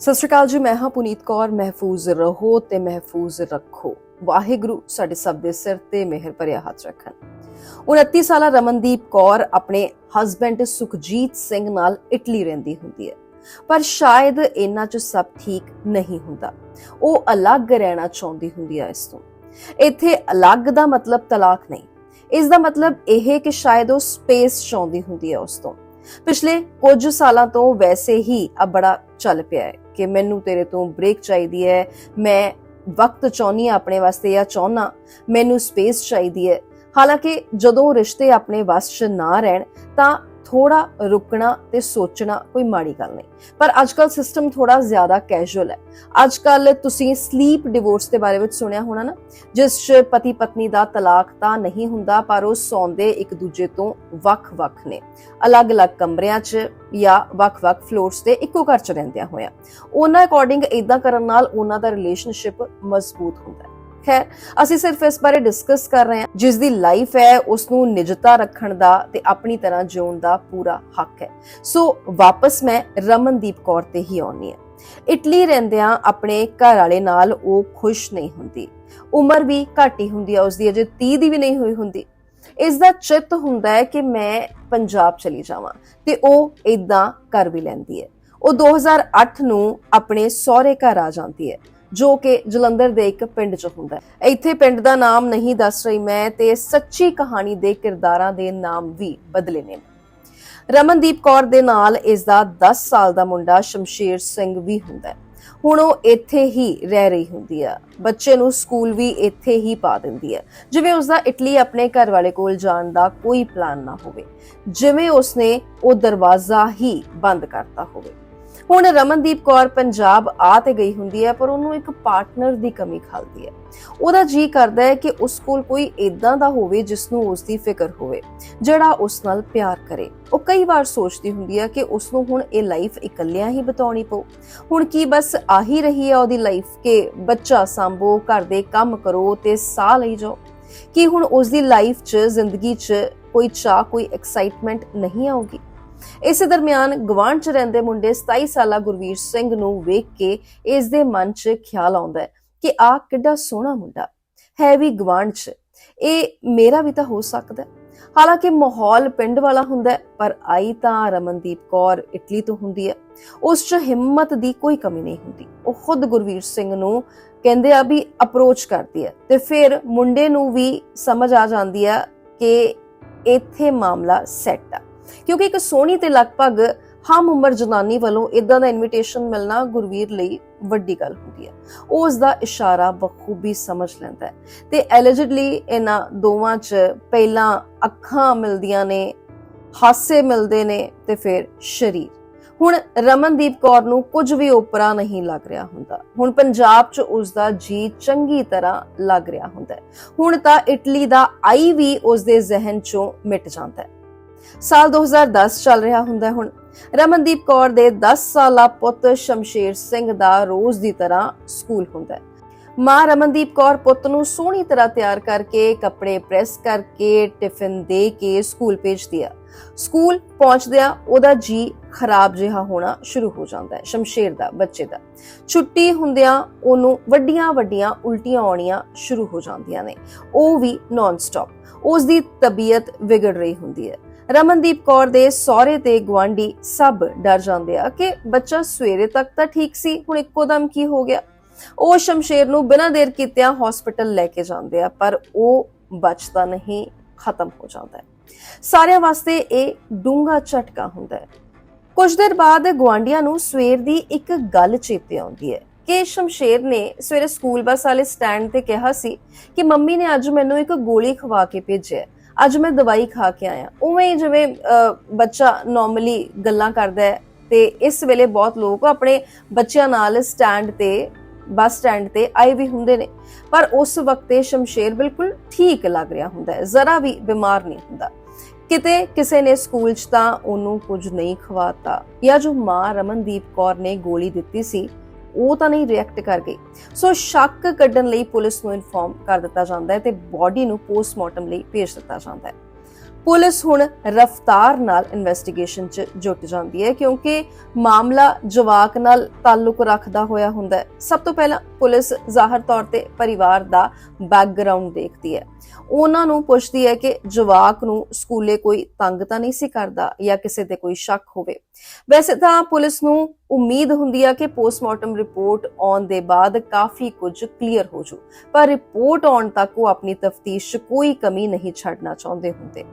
ਸਤਿ ਸ਼੍ਰੀ ਅਕਾਲ ਜੀ, ਮੈਂ ਹਾਂ ਪੁਨੀਤ ਕੌਰ। ਮਹਿਫੂਜ਼ ਰਹੋ ਤੇ ਮਹਿਫੂਜ਼ ਰੱਖੋ। ਵਾਹਿਗੁਰੂ ਸਾਡੇ ਸਭ ਦੇ ਸਿਰ ਤੇ ਮਿਹਰ ਭਰਿਆ ਹੱਥ ਰੱਖਣ। 29 ਸਾਲਾ ਰਮਨਦੀਪ ਕੌਰ ਆਪਣੇ ਹਸਬੰਡ ਸੁਖਜੀਤ ਸਿੰਘ ਨਾਲ ਇਟਲੀ ਰਹਿੰਦੀ ਹੁੰਦੀ ਹੈ। ਪਰ ਸ਼ਾਇਦ ਇਹਨਾਂ 'ਚ ਸਭ ਠੀਕ ਨਹੀਂ ਹੁੰਦਾ। ਉਹ ਅਲੱਗ ਰਹਿਣਾ ਚਾਹੁੰਦੀ ਹੁੰਦੀ ਹੈ ਇਸ ਤੋਂ। ਇੱਥੇ ਅਲੱਗ ਦਾ ਮਤਲਬ ਤਲਾਕ ਨਹੀਂ। ਇਸ ਦਾ ਮਤਲਬ ਇਹ ਕਿ ਸ਼ਾਇਦ ਉਹ ਸਪੇਸ ਚਾਹੁੰਦੀ ਹੁੰਦੀ ਹੈ ਉਸ ਤੋਂ। ਪਿਛਲੇ ਕੁਝ ਸਾਲਾਂ ਤੋਂ ਵੈਸੇ ਹੀ ਆ ਬੜਾ ਚੱਲ ਪਿਆ ਹੈ। ਕਿ ਮੈਨੂੰ ਤੇਰੇ ਤੋਂ ਬ੍ਰੇਕ ਚਾਹੀਦੀ ਹੈ। ਮੈਂ ਵਕਤ ਚਾਹੁੰਦੀ ਹਾਂ ਆਪਣੇ ਵਾਸਤੇ ਜਾਂ ਚਾਹੁੰਨਾ ਮੈਨੂੰ ਸਪੇਸ ਚਾਹੀਦੀ ਹੈ। ਹਾਲਾਂਕਿ ਜਦੋਂ ਰਿਸ਼ਤੇ ਆਪਣੇ ਵਸ 'ਚ ਨਾ ਰਹਿਣ, ਤਾਂ ਥੋੜਾ ਰੁਕਣਾ ਤੇ ਸੋਚਣਾ ਕੋਈ ਮਾੜੀ ਗੱਲ ਨਹੀਂ। ਪਰ ਅੱਜਕੱਲ ਸਿਸਟਮ ਥੋੜਾ ਜ਼ਿਆਦਾ ਕੈਜੂਅਲ ਹੈ। ਅੱਜਕੱਲ ਤੁਸੀਂ ਸਲੀਪ ਡਿਵੋਰਸ ਦੇ ਬਾਰੇ ਵਿੱਚ ਸੁਣਿਆ ਹੋਣਾ ਨਾ, ਜਿਸ 'ਚ ਪਤੀ ਪਤਨੀ ਦਾ ਤਲਾਕ ਤਾਂ ਨਹੀਂ ਹੁੰਦਾ, ਪਰ ਉਹ ਸੌਂਦੇ ਇੱਕ ਦੂਜੇ ਤੋਂ ਵੱਖ-ਵੱਖ ਨੇ। ਅਲੱਗ-ਅਲੱਗ ਕਮਰਿਆਂ 'ਚ ਜਾਂ ਵੱਖ-ਵੱਖ ਫਲੋਰਸ ਤੇ ਇੱਕੋ ਘਰ 'ਚ ਰਹਿੰਦਿਆਂ ਹੋਇਆ। ਉਹਨਾਂ ਅਕੋਰਡਿੰਗ ਇਦਾਂ ਕਰਨ ਨਾਲ ਉਹਨਾਂ ਦਾ ਰਿਲੇਸ਼ਨਸ਼ਿਪ ਮਜ਼ਬੂਤ ਹੁੰਦਾ ਹੈ। ਖੈਰ ਅਸੀਂ ਸਿਰਫ ਇਸ ਬਾਰੇ ਡਿਸਕਸ ਕਰ ਰਹੇ ਹਾਂ। ਜਿਸ ਦੀ ਲਾਈਫ ਹੈ ਉਸ ਨੂੰ ਨਿਜਤਾ ਰੱਖਣ ਦਾ ਤੇ ਆਪਣੀ ਤਰ੍ਹਾਂ ਜਿਉਣ ਦਾ ਪੂਰਾ ਹੱਕ ਹੈ। ਸੋ ਵਾਪਸ ਮੈਂ ਰਮਨਦੀਪ ਕੌਰ ਤੇ ਹੀ ਆਉਣੀ ਹੈ। ਇਟਲੀ ਰਹਿੰਦਿਆਂ ਆਪਣੇ ਘਰ ਵਾਲੇ ਨਾਲ ਉਹ ਖੁਸ਼ ਨਹੀਂ ਹੁੰਦੀ। ਉਮਰ ਵੀ ਘੱਟ ਹੀ ਹੁੰਦੀ ਹੈ ਉਸ ਦੀ ਅਜੇ 30 ਦੀ ਵੀ ਨਹੀਂ ਹੋਈ ਹੁੰਦੀ। ਇਸ ਦਾ ਚਿੱਤ ਹੁੰਦਾ ਹੈ ਕਿ ਮੈਂ ਪੰਜਾਬ ਚਲੀ ਜਾਵਾਂ ਤੇ ਉਹ ਇਦਾਂ ਕਰ ਵੀ ਲੈਂਦੀ ਹੈ। ਉਹ 2008 ਨੂੰ ਆਪਣੇ ਸਹੁਰੇ ਘਰ ਆ ਜਾਂਦੀ ਹੈ। ਜੋ ਕਿ ਜਲੰਧਰ ਦੇ ਇੱਕ ਪਿੰਡ 'ਚ ਹੁੰਦਾ ਹੈ। ਇੱਥੇ ਪਿੰਡ ਦਾ ਨਾਮ ਨਹੀਂ ਦੱਸ ਰਹੀ ਮੈਂ ਤੇ ਸੱਚੀ ਕਹਾਣੀ ਦੇ ਕਿਰਦਾਰਾਂ ਦੇ ਨਾਮ ਵੀ ਬਦਲੇ ਨੇ। ਰਮਨਦੀਪ ਕੌਰ ਦੇ ਨਾਲ ਇਸ ਦਾ 10 ਸਾਲ ਦਾ ਮੁੰਡਾ ਸ਼ਮਸ਼ੀਰ ਸਿੰਘ ਵੀ ਹੁੰਦਾ ਹੈ। ਹੁਣ ਉਹ ਇੱਥੇ ਹੀ ਰਹਿ ਰਹੀ ਹੁੰਦੀ ਆ। ਬੱਚੇ ਨੂੰ ਸਕੂਲ ਵੀ ਇੱਥੇ ਹੀ ਪਾ ਦਿੰਦੀ ਹੈ ਜਿਵੇਂ ਉਸ ਦਾ ਇਟਲੀ ਆਪਣੇ ਘਰ ਵਾਲੇ ਕੋਲ ਜਾਣ ਦਾ ਕੋਈ ਪਲਾਨ ਨਾ ਹੋਵੇ, ਜਿਵੇਂ ਉਸਨੇ ਉਹ ਦਰਵਾਜ਼ਾ ਹੀ ਬੰਦ ਕਰਤਾ ਹੋਵੇ। ਹੁਣ ਰਮਨਦੀਪ ਕੌਰ ਪੰਜਾਬ ਆ ਤੇ ਗਈ ਹੁੰਦੀ ਹੈ, ਪਰ ਉਹਨੂੰ ਇੱਕ ਪਾਰਟਨਰ ਦੀ ਕਮੀ ਖਲਦੀ ਹੈ। ਉਹਦਾ ਜੀ ਕਰਦਾ ਹੈ ਕਿ ਉਸ ਕੋਲ ਕੋਈ ਇਦਾਂ ਦਾ ਹੋਵੇ ਜਿਸ ਨੂੰ ਉਸ ਦੀ ਫਿਕਰ ਹੋਵੇ, ਜਿਹੜਾ ਉਸ ਨਾਲ ਪਿਆਰ ਕਰੇ। ਉਹ ਕਈ ਵਾਰ ਸੋਚਦੀ ਹੁੰਦੀ ਹੈ ਕਿ ਉਸ ਨੂੰ ਹੁਣ ਇਹ ਲਾਈਫ ਇਕੱਲਿਆਂ ਹੀ ਬਤਾਉਣੀ ਪਊ। ਹੁਣ ਕੀ ਬਸ ਆਹੀ ਰਹੀ ਹੈ ਉਹਦੀ ਲਾਈਫ ਕਿ ਬੱਚਾ ਸੰਭੋ, ਘਰ ਦੇ ਕੰਮ ਕਰੋ ਤੇ ਸਾਹ ਲਈ ਜਾਓ? ਕਿ ਹੁਣ ਉਸ ਦੀ ਲਾਈਫ 'ਚ, ਜ਼ਿੰਦਗੀ 'ਚ ਕੋਈ ਚਾਹ, ਕੋਈ ਐਕਸਾਈਟਮੈਂਟ ਨਹੀਂ ਆਉਗੀ ਇਸੇ ਦਰਮਿਆਨ ਗਵਾਂਢ 'ਚ ਰਹਿੰਦੇ ਮੁੰਡੇ 27 ਸਾਲਾ ਗੁਰਵੀਰ ਸਿੰਘ ਨੂੰ ਵੇਖ ਕੇ ਇਸ ਦੇ ਮਨ 'ਚ ਖਿਆਲ ਆਉਂਦਾ ਹੈ ਕਿ ਆ ਕਿੱਡਾ ਸੋਹਣਾ ਮੁੰਡਾ ਹੈ ਵੀ ਗਵਾਂਢ 'ਚ। ਇਹ ਮੇਰਾ ਵੀ ਤਾਂ ਹੋ ਸਕਦਾ ਹੈ। ਹਾਲਾਂਕਿ ਮਾਹੌਲ ਪਿੰਡ ਵਾਲਾ ਹੁੰਦਾ ਪਰ ਆਈ ਤਾਂ ਰਮਨਦੀਪ ਕੌਰ ਇਟਲੀ ਤੋਂ ਹੁੰਦੀ ਹੈ। ਉਸ 'ਚ ਹਿੰਮਤ ਦੀ ਕੋਈ ਕਮੀ ਨਹੀਂ ਹੁੰਦੀ। ਉਹ ਖੁਦ ਗੁਰਵੀਰ ਸਿੰਘ ਨੂੰ ਕਹਿੰਦੇ ਆ ਵੀ ਅਪਰੋਚ ਕਰਦੀ ਹੈ ਤੇ ਫਿਰ ਮੁੰਡੇ ਨੂੰ ਵੀ ਸਮਝ ਆ ਜਾਂਦੀ ਆ ਕਿ ਇੱਥੇ ਮਾਮਲਾ ਸੈੱਟ ਆ। ਕਿਉਂਕਿ ਇੱਕ ਸੋਹਣੀ ਤੇ ਲਗਭਗ ਹਮ ਉਮਰ ਜਨਾਨੀ ਵੱਲੋਂ ਇਦਾਂ ਦਾ ਇਨਵੀਟੇਸ਼ਨ ਮਿਲਣਾ ਗੁਰਵੀਰ ਲਈ ਵੱਡੀ ਗੱਲ ਹੁੰਦੀ ਹੈ। ਉਹ ਉਸ ਦਾ ਇਸ਼ਾਰਾ ਬਖੂਬੀ ਸਮਝ ਲੈਂਦਾ ਹੈ ਤੇ ਐਲੀਜਿਡਲੀ ਇਹਨਾਂ ਦੋਵਾਂ 'ਚ ਪਹਿਲਾਂ ਅੱਖਾਂ ਮਿਲਦੀਆਂ ਨੇ, ਹਾਸੇ ਮਿਲਦੇ ਨੇ ਤੇ ਫਿਰ ਸ਼ਰੀਰ। ਹੁਣ ਰਮਨਦੀਪ ਕੌਰ ਨੂੰ ਕੁਝ ਵੀ ਓਪਰਾ ਨਹੀਂ ਲੱਗ ਰਿਹਾ ਹੁੰਦਾ। ਹੁਣ ਪੰਜਾਬ 'ਚ ਉਸ ਦਾ ਜੀ ਚੰਗੀ ਤਰ੍ਹਾਂ ਲੱਗ ਰਿਹਾ ਹੁੰਦਾ ਹੁਣ ਤਾਂ ਇਟਲੀ ਦਾ ਆਈ ਵੀ ਉਸ ਦੇ ਜ਼ਿਹਨ 'ਚੋਂ ਮਿਟ ਜਾਂਦਾ ਹੈ। ਸਾਲ 2010 ਚੱਲ ਰਿਹਾ ਹੁੰਦਾ ਹੁਣ। ਰਮਨਦੀਪ ਕੌਰ ਦੇ 10 ਸਾਲਾ ਪੁੱਤ ਸ਼ਮਸ਼ੇਰ ਸਿੰਘ ਦਾ ਰੋਜ਼ ਦੀ ਤਰ੍ਹਾਂ ਸਕੂਲ ਹੁੰਦਾ ਹੈ। ਮਾਂ ਰਮਨਦੀਪ ਕੌਰ ਪੁੱਤ ਨੂੰ ਸੋਹਣੀ ਤਰ੍ਹਾਂ ਤਿਆਰ ਕਰਕੇ ਕੱਪੜੇ ਪ੍ਰੈਸ ਕਰਕੇ ਟਿਫਿਨ ਦੇ ਕੇ ਸਕੂਲ ਭੇਜਦੀ ਆ। ਸਕੂਲ ਪਹੁੰਚਦਿਆਂ ਉਹਦਾ ਜੀ ਖਰਾਬ ਜਿਹਾ ਹੋਣਾ ਸ਼ੁਰੂ ਹੋ ਜਾਂਦਾ ਹੈ, ਸ਼ਮਸ਼ੇਰ ਦਾ, ਬੱਚੇ ਦਾ। ਛੁੱਟੀ ਹੁੰਦਿਆਂ ਉਹਨੂੰ ਵੱਡੀਆਂ ਵੱਡੀਆਂ ਉਲਟੀਆਂ ਆਉਣੀਆਂ ਸ਼ੁਰੂ ਹੋ ਜਾਂਦੀਆਂ ਨੇ। ਉਹ ਵੀ ਨਾਨ ਸਟਾਪ ਉਸ ਦੀ ਤਬੀਅਤ ਵਿਗੜ ਰਹੀ ਹੁੰਦੀ ਹੈ। ਰਮਨਦੀਪ ਕੌਰ ਦੇ ਸਹੁਰੇ ਤੇ ਗਵਾਂਢੀ ਸਭ ਡਰ ਜਾਂਦੇ ਆ ਕਿ ਬੱਚਾ ਸਵੇਰੇ ਤੱਕ ਤਾਂ ਠੀਕ ਸੀ, ਹੁਣ ਇੱਕੋ ਦਮ ਕੀ ਹੋ ਗਿਆ? ਉਹ ਸ਼ਮਸ਼ੇਰ ਨੂੰ ਬਿਨਾਂ ਦੇਰ ਕੀਤਿਆਂ ਹਸਪੀਟਲ ਲੈ ਕੇ ਜਾਂਦੇ ਆ, ਪਰ ਉਹ ਬਚਦਾ ਨਹੀਂ, ਖਤਮ ਹੋ ਜਾਂਦਾ ਹੈ। ਸਾਰਿਆਂ ਵਾਸਤੇ ਇਹ ਡੂੰਗਾ ਝਟਕਾ ਹੁੰਦਾ ਹੈ। ਕੁਝ ਦਿਨ ਬਾਅਦ ਗਵਾਂਢੀਆਂ ਨੂੰ ਸਵੇਰ ਦੀ ਇੱਕ ਗੱਲ ਚੇਤੇ ਆਉਂਦੀ ਹੈ ਕਿ ਸ਼ਮਸ਼ੇਰ ਨੇ ਸਵੇਰੇ ਸਕੂਲ ਬੱਸ ਵਾਲੇ ਸਟੈਂਡ ਤੇ ਕਿਹਾ ਸੀ ਕਿ ਮੰਮੀ ਨੇ ਅੱਜ ਮੈਨੂੰ ਇੱਕ ਗੋਲੀ ਖਵਾ ਕੇ ਭੇਜਿਆ ਅੱਜ ਮੈਂ ਦਵਾਈ ਖਾ ਕੇ ਆਇਆ। ਉਵੇਂ ਜਿਵੇਂ ਬੱਚਾ ਨਾਰਮਲੀ ਗੱਲਾਂ ਕਰਦਾ ਹੈ ਤੇ ਇਸ ਵੇਲੇ ਬਹੁਤ ਲੋਕ ਆਪਣੇ ਬੱਚਿਆਂ ਨਾਲ ਸਟੈਂਡ ਤੇ, ਬੱਸ ਸਟੈਂਡ ਤੇ ਆਏ ਵੀ ਹੁੰਦੇ ਨੇ। ਪਰ ਉਸ ਵਕਤ ਇਹ ਸ਼ਮਸ਼ੇਰ ਬਿਲਕੁਲ ਠੀਕ ਲੱਗ ਰਿਹਾ ਹੁੰਦਾ ਹੈ, ਜ਼ਰਾ ਵੀ ਬਿਮਾਰ ਨਹੀਂ ਹੁੰਦਾ। ਕਿਤੇ ਕਿਸੇ ਨੇ ਸਕੂਲ 'ਚ ਤਾਂ ਉਹਨੂੰ ਕੁਝ ਨਹੀਂ ਖਵਾਤਾ। ਜਾਂ ਜੋ ਮਾਂ ਰਮਨਦੀਪ ਕੌਰ ਨੇ ਗੋਲੀ ਦਿੱਤੀ ਸੀ ਉਹ ਤਾਂ ਨਹੀਂ ਰਿਐਕਟ ਕਰ ਗਈ। ਸੋ ਸ਼ੱਕ ਕੱਢਣ ਲਈ ਪੁਲਿਸ ਨੂੰ ਇਨਫੋਰਮ ਕਰ ਦਿੱਤਾ ਜਾਂਦਾ ਹੈ ਤੇ ਬਾਡੀ ਨੂੰ ਪੋਸਟਮਾਰਟਮ ਲਈ ਭੇਜ ਦਿੱਤਾ ਜਾਂਦਾ ਹੈ। ਪੁਲਿਸ ਹੁਣ ਰਫਤਾਰ ਨਾਲ ਇਨਵੈਸਟੀਗੇਸ਼ਨ 'ਚ ਜੁਟ ਜਾਂਦੀ ਹੈ ਕਿਉਂਕਿ ਮਾਮਲਾ ਜਵਾਕ ਨਾਲ ਤਾਲੁਕ ਰੱਖਦਾ ਹੋਇਆ ਹੁੰਦਾ ਹੈ। ਸਭ ਤੋਂ ਪਹਿਲਾਂ ਪੁਲਿਸ ਜ਼ਾਹਰ ਤੌਰ ਤੇ ਪਰਿਵਾਰ ਦਾ ਬੈਕਗ੍ਰਾਉਂਡ ਦੇਖਦੀ ਹੈ। ਉਹਨਾਂ ਨੂੰ ਪੁੱਛਦੀ ਹੈ ਕਿ ਜਵਾਕ ਨੂੰ ਸਕੂਲੇ ਕੋਈ ਤੰਗ ਤਾਂ ਨਹੀਂ ਸੀ ਕਰਦਾ ਜਾਂ ਕਿਸੇ ਤੇ ਕੋਈ ਸ਼ੱਕ ਹੋਵੇ। ਵੈਸੇ ਤਾਂ ਪੁਲਿਸ ਨੂੰ ਉਮੀਦ ਹੁੰਦੀ ਹੈ ਕਿ ਪੋਸਟਮਾਰਟਮ ਰਿਪੋਰਟ ਆਉਣ ਦੇ ਬਾਅਦ ਕਾਫੀ ਕੁਝ ਕਲੀਅਰ ਹੋ ਜੂ ਪਰ ਰਿਪੋਰਟ ਆਉਣ ਤੱਕ ਉਹ ਆਪਣੀ ਤਫਤੀਸ਼ 'ਚ ਕੋਈ ਕਮੀ ਨਹੀਂ ਛੱਡਣਾ ਚਾਹੁੰਦੇ ਹੁੰਦੇ।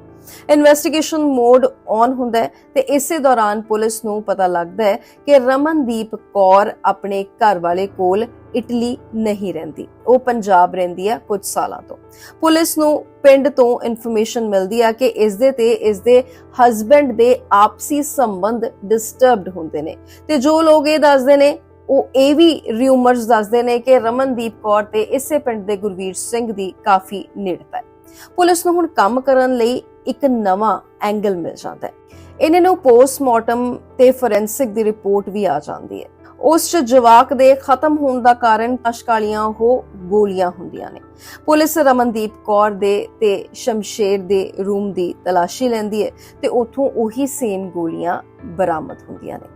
ਇਨਵੈਸਟੀਗੇਸ਼ਨ ਮੋਡ ਔਨ ਹੁੰਦਾ ਹੈ ਤੇ ਇਸੇ ਦੌਰਾਨ ਪੁਲਿਸ ਨੂੰ ਪਤਾ ਲੱਗਦਾ ਹੈ ਕਿ ਰਮਨਦੀਪ ਕੌਰ ਆਪਣੇ ਘਰ ਵਾਲੇ ਕੋਲ ਇਟਲੀ ਨਹੀਂ ਰਹਿੰਦੀ। ਉਹ ਪੰਜਾਬ ਰਹਿੰਦੀ ਹੈ ਕੁਝ ਸਾਲਾਂ ਤੋਂ। ਪੁਲਿਸ ਨੂੰ ਪਿੰਡ ਤੋਂ ਇਨਫੋਰਮੇਸ਼ਨ ਮਿਲਦੀ ਹੈ ਕਿ ਇਸ ਦੇ ਤੇ ਇਸ ਦੇ ਹਸਬੰਡ ਦੇ ਆਪਸੀ ਸੰਬੰਧ ਡਿਸਟਰਬਡ ਹੁੰਦੇ ਨੇ। ਤੇ ਜੋ ਲੋਕ ਇਹ ਦੱਸਦੇ ਨੇ, ਉਹ ਇਹ ਵੀ ਰਿਊਮਰਸ ਦੱਸਦੇ ਨੇ ਕਿ ਰਮਨਦੀਪ ਕੌਰ ਤੇ ਇਸੇ ਪਿੰਡ ਦੇ ਗੁਰਵੀਰ ਸਿੰਘ ਦੀ ਕਾਫੀ ਨੇੜਤਾ ਹੈ। ਪੁਲਿਸ ਨੂੰ ਹੁਣ ਕੰਮ ਕਰਨ ਲਈ ਇੱਕ ਨਵਾਂ ਐਂਗਲ ਮਿਲ ਜਾਂਦਾ ਹੈ। ਇਹਨਾਂ ਨੂੰ ਪੋਸਟਮਾਰਟਮ ਤੇ ਫੋਰੈਂਸਿਕ ਦੀ ਰਿਪੋਰਟ ਵੀ ਆ ਜਾਂਦੀ ਹੈ। ਉਸ ਜਵਾਕ ਦੇ ਖਤਮ ਹੋਣ ਦਾ ਕਾਰਨ ਅਸ਼ਕਾਲੀਆਂ ਉਹ ਗੋਲੀਆਂ ਹੁੰਦੀਆਂ ਨੇ। ਪੁਲਿਸ ਰਮਨਦੀਪ ਕੌਰ ਦੇ ਤੇ ਸ਼ਮਸ਼ੇਰ ਦੇ ਰੂਮ ਦੀ ਤਲਾਸ਼ੀ ਲੈਂਦੀ ਹੈ ਤੇ ਉੱਥੋਂ ਉਹੀ ਸੇਮ ਗੋਲੀਆਂ ਬਰਾਮਦ ਹੁੰਦੀਆਂ ਨੇ।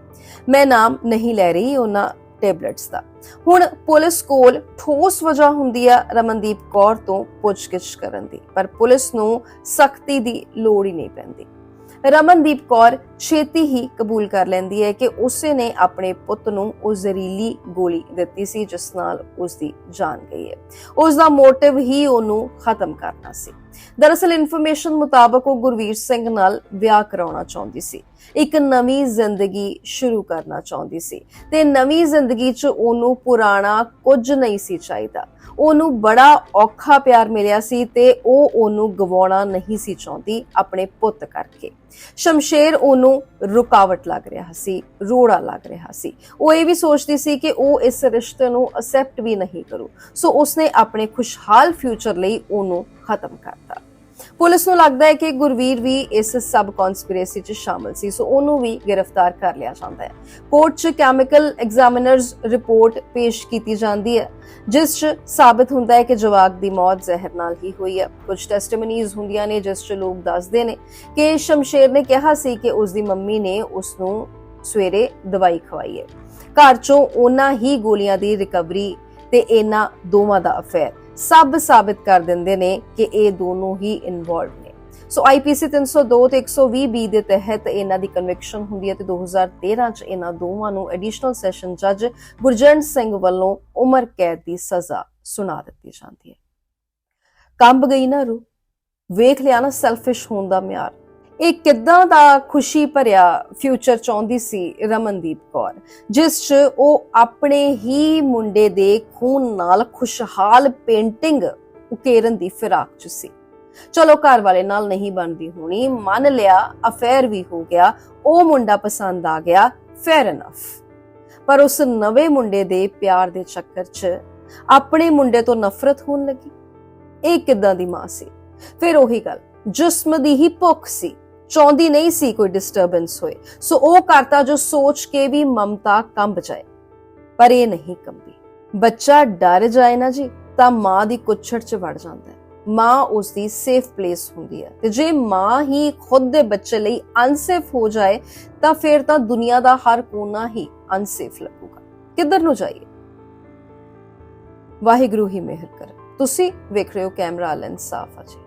ਮੈਂ ਨਾਮ ਨਹੀਂ ਲੈ ਰਹੀ, ਉਹਨਾਂ ਟੈਬਲੇਟਸ ਦਾ। ਹੁਣ ਪੁਲਿਸ ਕੋਲ ਠੋਸ ਵਜ੍ਹਾ ਹੁੰਦੀ ਆ ਰਮਨਦੀਪ ਕੌਰ ਤੋਂ ਪੁੱਛਗਿੱਛ ਕਰਨ ਦੀ, ਪਰ ਪੁਲਿਸ ਨੂੰ ਸਖਤੀ ਦੀ ਲੋੜ ਹੀ ਨਹੀਂ ਪੈਂਦੀ। ਰਮਨਦੀਪ ਕੌਰ ਛੇਤੀ ਹੀ ਕਬੂਲ ਕਰ ਲੈਂਦੀ ਹੈ ਕਿ ਉਸੇ ਨੇ ਆਪਣੇ ਪੁੱਤ ਨੂੰ ਉਹ ਜ਼ਹਿਰੀਲੀ ਗੋਲੀ ਦਿੱਤੀ ਸੀ, ਜਿਸ ਨਾਲ ਉਸ ਦੀ ਜਾਨ ਗਈ ਹੈ। ਉਸ ਦਾ ਮੋਟਿਵ ਹੀ ਉਹਨੂੰ ਖਤਮ ਕਰਨਾ ਸੀ। ਦਰਅਸਲ ਇਨਫੋਰਮੇਸ਼ਨ ਮੁਤਾਬਕ ਉਹ ਗੁਰਵੀਰ ਸਿੰਘ ਨਾਲ ਵਿਆਹ ਕਰਾਉਣਾ ਚਾਹੁੰਦੀ ਸੀ। ਇੱਕ ਨਵੀਂ ਜ਼ਿੰਦਗੀ ਸ਼ੁਰੂ ਕਰਨਾ ਚਾਹੁੰਦੀ ਸੀ ਤੇ ਨਵੀਂ ਜ਼ਿੰਦਗੀ 'ਚ ਉਹਨੂੰ ਪੁਰਾਣਾ ਕੁਝ ਨਹੀਂ ਸੀ ਚਾਹੀਦਾ। ਉਹਨੂੰ ਬੜਾ ਔਖਾ ਪਿਆਰ ਮਿਲਿਆ ਸੀ ਤੇ ਉਹ ਉਹਨੂੰ ਗਵਾਉਣਾ ਨਹੀਂ ਸੀ ਚਾਹੁੰਦੀ ਆਪਣੇ ਪੁੱਤ ਕਰਕੇ। ਸ਼ਮਸ਼ੇਰ ਉਹਨੂੰ ਰੁਕਾਵਟ ਲੱਗ ਰਿਹਾ ਸੀ, ਰੋੜਾ ਲੱਗ ਰਿਹਾ ਸੀ। ਉਹ ਇਹ ਵੀ ਸੋਚਦੀ ਸੀ ਕਿ ਉਹ ਇਸ ਰਿਸ਼ਤੇ ਨੂੰ ਅਸੈਪਟ ਵੀ ਨਹੀਂ ਕਰੂ। ਸੋ ਉਸਨੇ ਆਪਣੇ ਖੁਸ਼ਹਾਲ ਫਿਊਚਰ ਲਈ ਉਹਨੂੰ ਖਤਮ ਕਰਤਾ। ਪੁਲਿਸ ਨੂੰ ਲੱਗਦਾ ਹੈ ਕਿ ਗੁਰਵੀਰ ਵੀ ਇਸ ਸਬ ਕਨਸਪੀਰੇਸੀ 'ਚ ਸ਼ਾਮਲ ਸੀ, ਸੋ ਉਹਨੂੰ ਵੀ ਗ੍ਰਿਫਤਾਰ ਕਰ ਲਿਆ ਜਾਂਦਾ ਹੈ। ਕੋਰਟ 'ਚ ਕੈਮੀਕਲ ਐਗਜ਼ਾਮੀਨਰਸ ਰਿਪੋਰਟ ਪੇਸ਼ ਕੀਤੀ ਜਾਂਦੀ ਹੈ, ਜਿਸ 'ਚ ਸਾਬਤ ਹੁੰਦਾ ਹੈ ਕਿ ਜਵਾਕ ਦੀ ਮੌਤ ਜ਼ਹਿਰ ਨਾਲ ਹੀ ਹੋਈ ਹੈ। ਕੁਝ ਟੈਸਟੀਮਨੀਜ਼ ਹੁੰਦੀਆਂ ਨੇ, ਜਿਸ 'ਚ ਲੋਕ ਦੱਸਦੇ ਨੇ ਕਿ ਸ਼ਮਸ਼ੇਰ ਨੇ ਕਿਹਾ ਸੀ ਕਿ ਉਸ ਦੀ ਮੰਮੀ ਨੇ ਉਸ ਨੂੰ ਸਵੇਰੇ ਦਵਾਈ ਖਵਾਈ ਹੈ। ਘਰ 'ਚੋਂ ਉਹਨਾਂ ਹੀ ਗੋਲੀਆਂ ਦੀ ਰਿਕਵਰੀ ਤੇ ਇਹਨਾਂ ਦੋਵਾਂ ਦਾ ਅਫੇਅਰ ਸਭ ਸਾਬਿਤ ਕਰ ਦਿੰਦੇ ਨੇ ਕਿ ਇਹ ਦੋਨੋਂ ਹੀ ਇਨਵੋਲਵ ਨੇ। ਸੋ ਆਈਪੀਸੀ 302 ਤੇ 120 ਬੀ ਦੇ ਤਹਿਤ ਇਹਨਾਂ ਦੀ ਕਨਵਿਕਸ਼ਨ ਹੁੰਦੀ ਹੈ ਤੇ 2013 ਚ ਇਹਨਾਂ ਦੋਵਾਂ ਨੂੰ ਐਡੀਸ਼ਨਲ ਸੈਸ਼ਨ ਜੱਜ ਗੁਰਜੰਟ ਸਿੰਘ ਵੱਲੋਂ ਉਮਰ ਕੈਦ ਦੀ ਸਜ਼ਾ ਸੁਣਾ ਦਿੱਤੀ ਜਾਂਦੀ ਹੈ। ਕੰਬ ਗਈ ਨਾ ਰੂ ਵੇਖ ਲਿਆ ਨਾ ਸੈਲਫਿਸ਼ ਹੋਣ ਦਾ ਮਿਆਰ। ਇਹ ਕਿੱਦਾਂ ਦਾ ਖੁਸ਼ੀ ਭਰਿਆ ਫਿਊਚਰ ਚਾਹੁੰਦੀ ਸੀ ਰਮਨਦੀਪ ਕੌਰ? ਜਿਸ 'ਚ ਉਹ ਆਪਣੇ ਹੀ ਮੁੰਡੇ ਦੇ ਖੂਨ ਨਾਲ ਖੁਸ਼ਹਾਲ ਪੇਂਟਿੰਗ ਉਕੇਰਨ ਦੀ ਫਿਰਾਕ 'ਚ ਸੀ। ਚਲੋ ਘਰ ਵਾਲੇ ਨਾਲ ਨਹੀਂ ਬਣਦੀ ਹੋਣੀ, ਮੰਨ ਲਿਆ ਅਫੇਅਰ ਵੀ ਹੋ ਗਿਆ, ਉਹ ਮੁੰਡਾ ਪਸੰਦ ਆ ਗਿਆ ਫੇਅਰ ਇਨਫ ਪਰ ਉਸ ਨਵੇਂ ਮੁੰਡੇ ਦੇ ਪਿਆਰ ਦੇ ਚੱਕਰ 'ਚ ਆਪਣੇ ਮੁੰਡੇ ਤੋਂ ਨਫ਼ਰਤ ਹੋਣ ਲੱਗੀ। ਇਹ ਕਿੱਦਾਂ ਦੀ ਮਾਂ ਸੀ? ਫਿਰ ਉਹੀ ਗੱਲ, ਜਿਸਮ ਦੀ ਹੀ ਭੁੱਖ ਸੀ। ਚਾਹੁੰਦੀ ਨਹੀਂ ਸੀ ਕੋਈ ਡਿਸਟਰਬੈਂਸ ਹੋਏ। ਸੋ ਉਹ ਕਰਤਾ ਜੋ ਸੋਚ ਕੇ ਵੀ ਮਮਤਾ ਕੰਬ ਜਾਏ, ਪਰ ਇਹ ਨਹੀਂ ਕੰਬੀ। ਬੱਚਾ ਡਰ ਜਾਏ ਨਾ ਜੀ, ਤਾਂ ਮਾਂ ਦੀ ਕੁੱਛੜ 'ਚ ਵੜ ਜਾਂਦਾ ਹੈ। ਮਾਂ ਉਸ ਦੀ ਸੇਫ ਪਲੇਸ ਹੁੰਦੀ ਹੈ। ਤੇ ਜੇ ਮਾਂ ਹੀ ਖੁਦ ਦੇ ਬੱਚੇ ਲਈ ਅਨਸੇਫ ਹੋ ਜਾਏ, ਤਾਂ ਫਿਰ ਤਾਂ ਦੁਨੀਆ ਦਾ ਹਰ ਕੋਨਾ ਹੀ ਅਨਸੇਫ ਲੱਗੂਗਾ। ਕਿੱਧਰ ਨੂੰ ਜਾਈਏ? ਵਾਹਿਗੁਰੂ ਹੀ ਮਿਹਰ ਕਰ। ਤੁਸੀਂ ਵੇਖ ਰਹੇ ਹੋ ਕੈਮਰਾ ਲੈਂਸ ਸਾਫ਼ ਆ ਜੀ।